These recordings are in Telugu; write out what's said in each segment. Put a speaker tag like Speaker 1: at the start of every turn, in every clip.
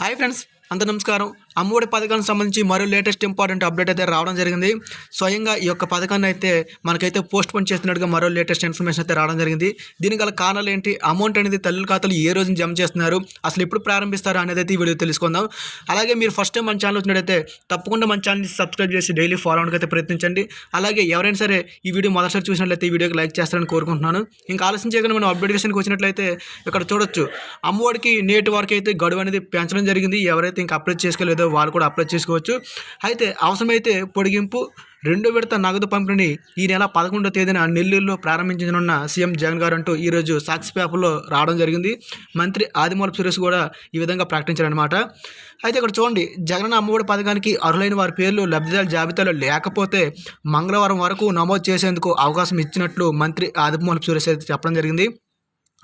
Speaker 1: హాయ్ ఫ్రెండ్స్ అంత నమస్కారం. అమ్మఒడి పథకానికి సంబంధించి మరో లేటెస్ట్ ఇంపార్టెంట్ అప్డేట్ అయితే రావడం జరిగింది. స్వయంగా ఈ యొక్క పథకాన్ని అయితే మనకైతే పోస్ట్ పోన్ చేస్తున్నట్టుగా మరో లేటెస్ట్ ఇన్ఫర్మేషన్ అయితే రావడం జరిగింది. దీనికి గల కారణాలు ఏంటి? అమౌంట్ అనేది తల్లుల ఖాతాలు ఏ రోజున జమ చేస్తున్నారు? అసలు ఎప్పుడు ప్రారంభిస్తారు అనేది అయితే ఈ వీడియో తెలుసుకుందాం. అలాగే మీరు ఫస్ట్ టైం మన ఛానల్ వచ్చినట్టయితే తప్పకుండా మన ఛానల్ని సబ్స్క్రైబ్ చేసి డైలీ ఫాలో అవడానికి అయితే ప్రయత్నించండి. అలాగే ఎవరైనా సరే ఈ వీడియో మొదటిసారి చూసినట్లయితే ఈ వీడియోకి లైక్ చేస్తారని కోరుకుంటున్నాను. ఇంకా ఆలస్యం చేయకుండా మనం అప్డేట్ విషయానికి వచ్చినట్లయితే ఇక్కడ చూడొచ్చు. అమ్మఒడికి నేటి వరకు అయితే గడువు అనేది పెంచడం జరిగింది. ఎవరైతే ఇంకా అప్లై చేసుకోలేదో వాళ్ళు కూడా అప్లై చేసుకోవచ్చు. అయితే అవసరమైతే పొడిగింపు రెండో విడత నగదు పంపిణీ ఈ నెల పదకొండో తేదీన నెల్లూరులో ప్రారంభించనున్న సీఎం జగన్ గారు అంటూ ఈరోజు సాక్షి పేపర్లో రావడం జరిగింది. మంత్రి ఆదిమూలపు సురేష్ కూడా ఈ విధంగా ప్రకటించారనమాట అయితే ఇక్కడ చూడండి జగన్ అమ్మఒడి పథకానికి అర్హులైన వారి పేర్లు లబ్ధిదారుల జాబితాలో లేకపోతే మంగళవారం వరకు నమోదు చేసేందుకు అవకాశం ఇచ్చినట్లు మంత్రి ఆదిమూలపు సురేష్ అయితే చెప్పడం జరిగింది.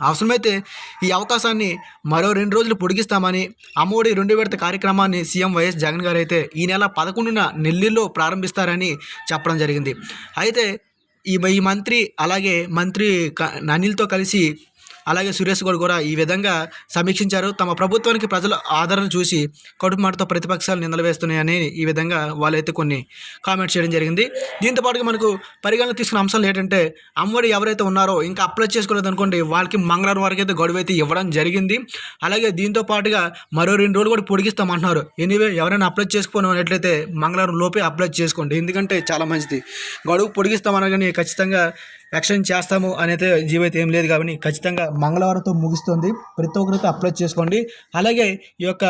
Speaker 1: అవసరమైతే ఈ అవకాశాన్ని మరో రెండు రోజులు పొడిగిస్తామని అమ్మఒడి రెండు విడత కార్యక్రమాన్ని సీఎం వైఎస్ జగన్ గారు అయితే ఈ నెల పదకొండున నెల్లూరులో ప్రారంభిస్తారని చెప్పడం జరిగింది. అయితే ఈ ఈ మంత్రి అలాగే మంత్రి క- అనిల్తో కలిసి అలాగే సురేష్ గౌడ్ కూడా ఈ విధంగా సమీక్షించారు. తమ ప్రభుత్వానికి ప్రజల ఆదరణ చూసి కడుపు మాటతో ప్రతిపక్షాలు నిందలు వేస్తున్నాయని ఈ విధంగా వాళ్ళైతే కొన్ని కామెంట్స్ చేయడం జరిగింది. దీంతో పాటుగా మనకు పరిగణన తీసుకున్న అంశాలు ఏంటంటే అమ్మఒడి ఎవరైతే ఉన్నారో ఇంకా అప్లై చేసుకోలేదు అనుకోండి వాళ్ళకి మంగళవారం వరకు అయితే గడువు అయితే ఇవ్వడం జరిగింది. అలాగే దీంతో పాటుగా మరో రెండు రోజులు కూడా పొడిగిస్తామంటున్నారు. ఎనీవే ఎవరైనా అప్లై చేసుకోను అన్నట్లయితే మంగళవారం లోపే అప్లై చేసుకోండి. ఎందుకంటే చాలా మంచిది. గడువు పొడిగిస్తామనగానే ఖచ్చితంగా యాక్షన్ చేస్తాము అనేది జీవైతే ఏం లేదు కాబట్టి ఖచ్చితంగా మంగళవారంతో ముగుస్తుంది. ప్రతి ఒక్కరితో అప్లై చేసుకోండి. అలాగే ఈ యొక్క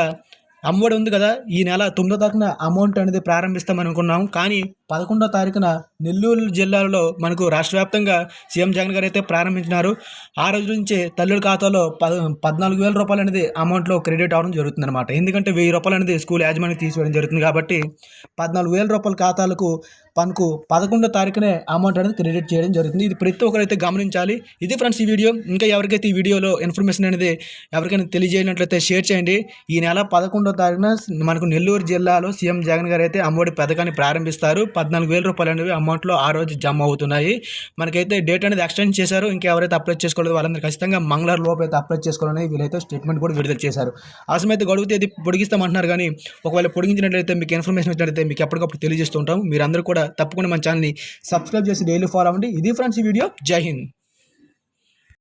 Speaker 1: అమ్మఒడి ఉంది కదా ఈ నెల తొమ్మిదో తారీఖున అమౌంట్ అనేది ప్రారంభిస్తాం అనుకున్నాం కానీ పదకొండో తారీఖున నెల్లూరు జిల్లాలో మనకు రాష్ట్ర వ్యాప్తంగా సీఎం జగన్ గారు అయితే ప్రారంభించినారు. ఆ రోజు నుంచే తల్లుడి ఖాతాలో పద పద్నాలుగు వేల రూపాయలు అనేది అమౌంట్లో క్రెడిట్ అవడం జరుగుతుంది అనమాట ఎందుకంటే వెయ్యి రూపాయలు అనేది స్కూల్ యాజమాన్యం తీసివేయడం జరుగుతుంది కాబట్టి పద్నాలుగు వేల రూపాయల ఖాతాలకు మనకు పదకొండో తారీఖునే అమౌంట్ అనేది క్రెడిట్ చేయడం జరుగుతుంది. ఇది ప్రతి ఒక్కరైతే గమనించాలి. ఇది ఫ్రెండ్స్ ఈ వీడియో. ఇంకా ఎవరికైతే ఈ వీడియోలో ఇన్ఫర్మేషన్ అనేది ఎవరికైనా తెలియజేయనట్లయితే షేర్ చేయండి. ఈ నెల పదకొండో తారీఖున మనకు నెల్లూరు జిల్లాలో సీఎం జగన్ గారు అయితే అమ్మఒడి పథకాన్ని ప్రారంభిస్తారు. పద్నాలుగు వేల రూపాయలు అనేవి అమౌంట్లో ఆ రోజు జమ అవుతున్నాయి. మనకైతే డేట్ అనేది ఎక్స్టెండ్ చేశారు. ఇంకా ఎవరైతే అప్లై చేసుకోలేదు వాళ్ళందరూ ఖచ్చితంగా మంగళవారం లోపు అయితే అప్లై చేసుకోవాలని వీళ్ళైతే స్టేట్మెంట్ కూడా విడుదల చేశారు. అవసరమైతే గడువు తేదీ పొడిగిస్తామంటున్నారు కానీ ఒకవేళ పొడిగించినట్లయితే మీకు ఇన్ఫర్మేషన్ వచ్చినట్లయితే మీకు ఎప్పటికప్పుడు తెలియజేస్తూ ఉంటాం. మీరందరూ కూడా తప్పకుండా మన ఛానల్ని సబ్స్క్రైబ్ చేసి డైలీ ఫాలో అవ్వండి. ఇది ఫ్రెండ్స్ ఈ వీడియో. జై హింద్.